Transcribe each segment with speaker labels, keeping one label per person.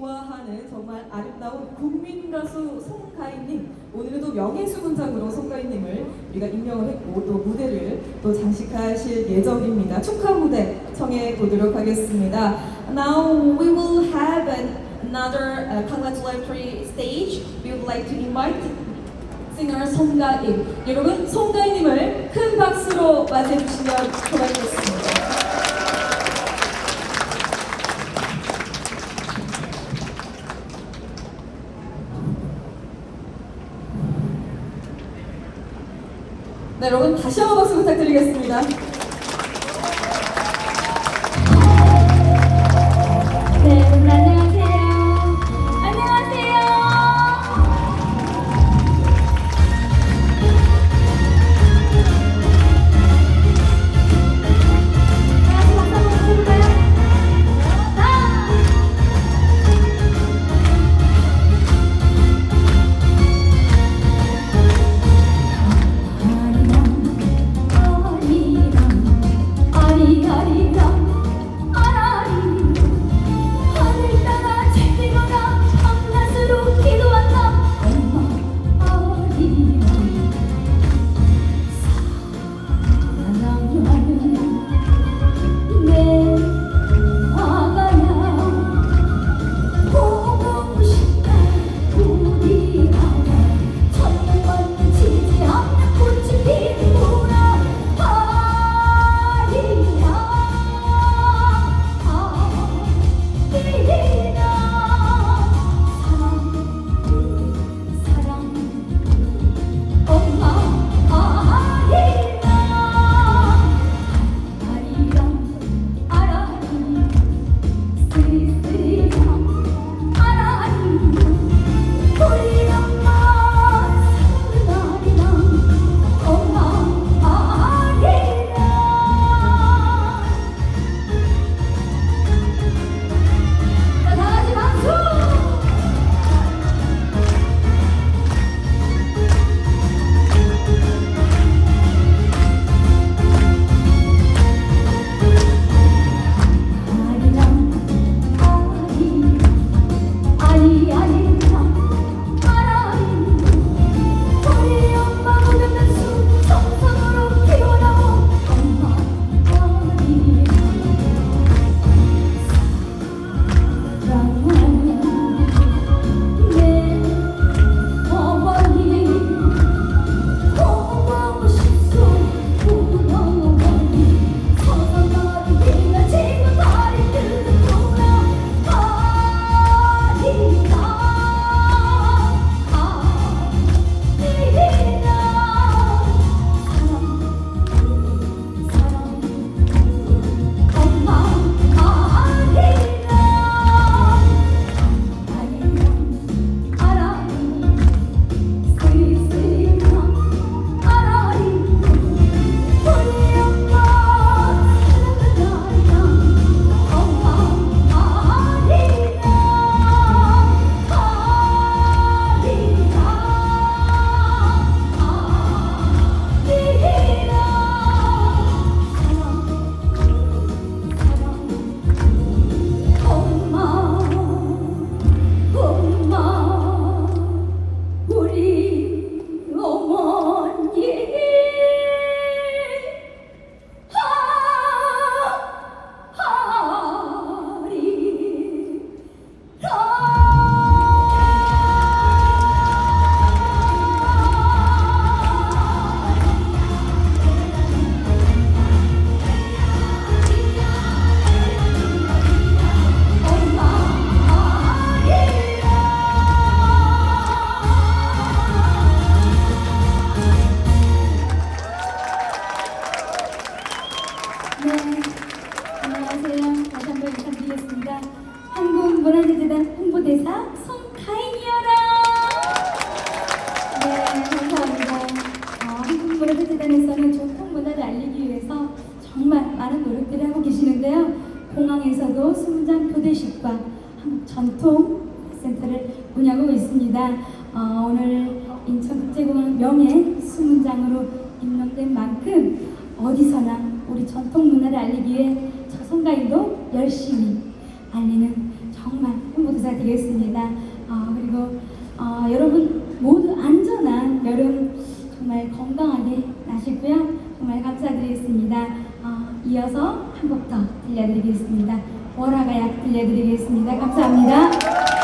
Speaker 1: 좋아하는 정말 아름다운 국민 가수 송가인님 오늘도 명예수 군상으로 송가인님을 우리가 임명을 했고 또 무대를 또 장식하실 예정입니다. 축하 무대 청해 보도록 하겠습니다. Now we will have another uh, congratulatory stage. We would like to invite singer 송가인. 여러분 송가인님을 큰 박수로 맞이해주시면 고맙겠습니다. 네, 여러분 다시 한번 박수 부탁드리겠습니다.
Speaker 2: 명예 수문장으로 임명된 만큼 어디서나 우리 전통 문화를 알리기 위해 저성가인도 열심히 알리는 정말
Speaker 1: 홍보대사 되겠습니다. 어, 그리고 어, 여러분 모두 안전한 여름 정말 건강하게 나시고요. 정말 감사드리겠습니다. 어, 이어서 한 곡 더 들려드리겠습니다. 월화가약 들려드리겠습니다. 감사합니다.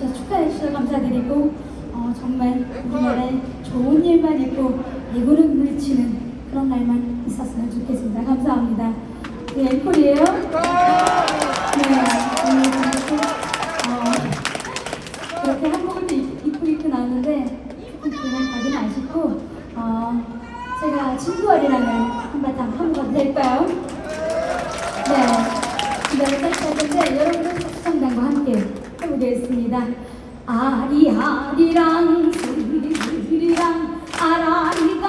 Speaker 1: 주셔서 축하해주셔서 감사드리고 어, 정말 우리나라에 좋은 일만 있고 예고를 물리치는 그런 날만 있었으면 좋겠습니다. 감사합니다. 네, 앵콜이에요. 네, 네 오늘 이렇게, 어, 이렇게 한복을 입고 입고 나오는데 그냥 가긴 아쉽고 어, 제가 친구월이라는 한바탕 한번 될까요? 네, 기다려 네, 딱 했는데 여러분 소개했습니다. 아리아리랑 스리스리랑 아라리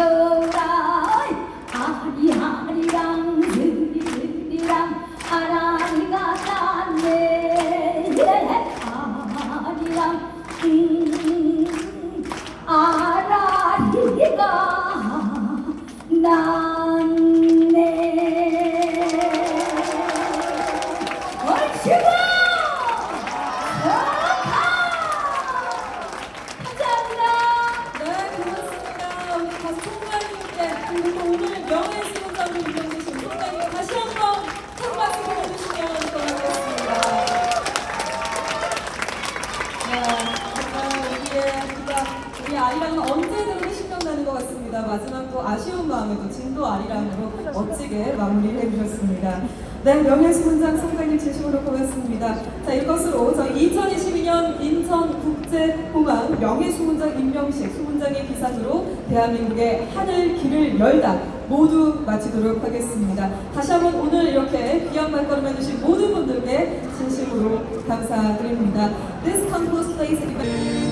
Speaker 1: 처음
Speaker 3: 아쉬운 마음에도 진도 아리랑으로 멋지게 마무리해 주셨습니다. 네, 명예수 문장 선생님 진심으로 고맙습니다. 자, 이것으로 저 2022년 인천국제공항 명예수 문장 임명식 수문장의 기상으로 대한민국의 하늘 길을 열다 모두 마치도록 하겠습니다. 다시 한번 오늘 이렇게 귀한 발걸음 해주신 모든 분들께 진심으로 감사드립니다. This concludes today's event.